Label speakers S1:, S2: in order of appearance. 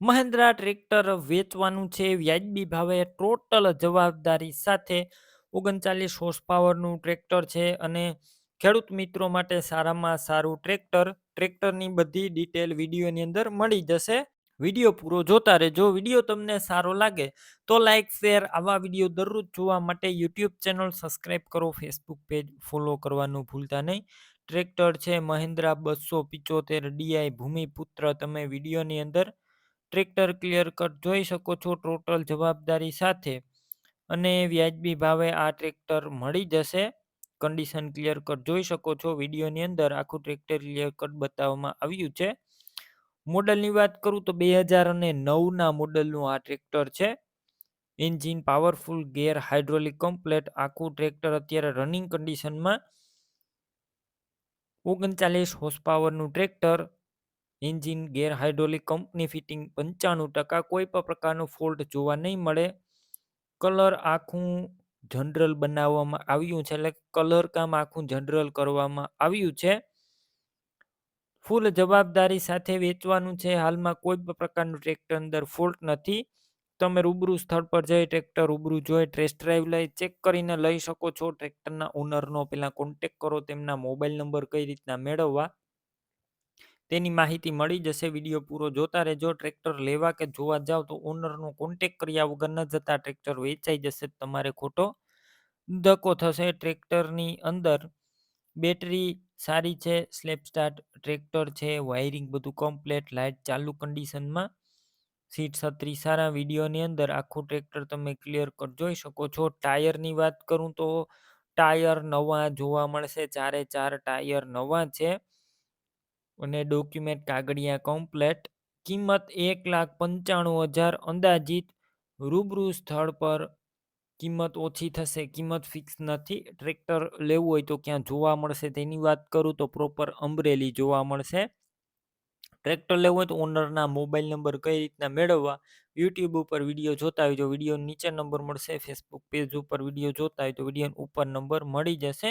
S1: Mahindra tractor વેચવાનું છે. વ્યાજબી ભાવે ટોટલ જવાબદારી સાથે ઓગણચાલીસ હોર્સ પાવરનું ટ્રેક્ટર છે અને ખેડૂત મિત્રો માટે સારામાં સારું ટ્રેક્ટર. ટ્રેક્ટરની બધી ડિટેલ વિડીયોની અંદર મળી જશે. વીડિયો પૂરો જોતા રહેજો. વીડિયો તમને સારો લાગે તો લાઇક શેર આવા વીડિયો દરરોજ જોવા માટે યુટ્યુબ ચેનલ સબસ્ક્રાઈબ કરો. ફેસબુક પેજ ફોલો કરવાનું ભૂલતા નહીં. ટ્રેક્ટર છે મહિન્દ્રા બસો પિચોતેર ડીઆઈ ભૂમિપુત્ર. તમે વિડીયોની અંદર ટ્રેક્ટર ક્લિયર કટ જોઈ શકો છો ટોટલ જવાબદારી સાથે. અને વ્યાજબી ભાવે આ ટ્રેક્ટર મળી જશે. કન્ડિશન ક્લિયર કટ જોઈ શકો છો. વિડીયોની અંદર આખું ટ્રેક્ટર ક્લિયર કટ બતાવવામાં આવ્યું છે. મોડલની વાત કરું તો બે હજાર અને નવના મોડલનું આ ટ્રેક્ટર છે. Engine powerful, gear hydraulic, complete. આખું ટ્રેક્ટર અત્યારે રનિંગ કન્ડિશનમાં ઓગણચાલીસ હોર્સ પાવરનું tractor engine gear hydraulic company fitting પંચાણું ટકા કોઈ પણ પ્રકારનો ફોલ્ટ જોવા નહીં મળે. કલર આખું જનરલ બનાવવામાં આવ્યું છે એટલે કલર કામ આખું જનરલ કરવામાં આવ્યું છે. ફૂલ જવાબદારી સાથે વેચવાનું છે. હાલમાં કોઈ પણ પ્રકારનું ટ્રેક્ટર અંદર ફોલ્ટ નથી. તમે રૂબરૂ સ્થળ પર જઈ ટ્રેક્ટર રૂબરૂ જોઈ ટેસ્ટ ડ્રાઈવ લઈ ચેક કરીને લઈ શકો છો. ટ્રેક્ટરના ઓનરનો પહેલાં કોન્ટેક કરો, તેમના મોબાઈલ નંબર કઈ રીતના મેળવવા. તેની માહિતી મળી જશે. વીડિયો પૂરો જોતા રહેજો. ટ્રેક્ટર લેવા કે જોવા જાવ તો ઓનરનો કોન્ટેક કર્યા વગર ન જતા ટ્રેક્ટર વેચાઈ જશે. તમારે ખોટો ધક્કો થશે. ટ્રેક્ટરની અંદર બેટરી સારી છે સ્લેપ સ્ટાર્ટ ટ્રેક્ટર છે, વાયરિંગ બધું કમ્પ્લેટ લાઇટ ચાલુ કન્ડિશનમાં સીટ છત્રી સારા, વિડીયોની અંદર આખું ટ્રેક્ટર તમે ક્લિયર કટ જોઈ શકો છો. ટાયરની વાત કરું તો ટાયર નવા જોવા મળશે. ચારે ચાર ટાયર નવા છે. અને ડોક્યુમેન્ટ કાગળિયા કમ્પ્લેટ કિંમત એક લાખ પંચાણું હજાર અંદાજિત, રૂબરૂ સ્થળ પર કિંમત ઓછી થશે, કિંમત ફિક્સ નથી ટ્રેક્ટર લેવું હોય તો ક્યાં જોવા મળશે તેની વાત કરું તો પ્રોપર અમરેલી જોવા મળશે. ટ્રેક્ટર લેવું હોય તો ઓનરના મોબાઈલ નંબર કઈ રીતના મેળવવા યુટ્યુબ ઉપર વીડિયો જોતા હોય તો વીડિયો નીચે નંબર મળશે ફેસબુક પેજ ઉપર વીડિયો જોતા હોય તો વીડિયો ઉપર નંબર મળી જશે.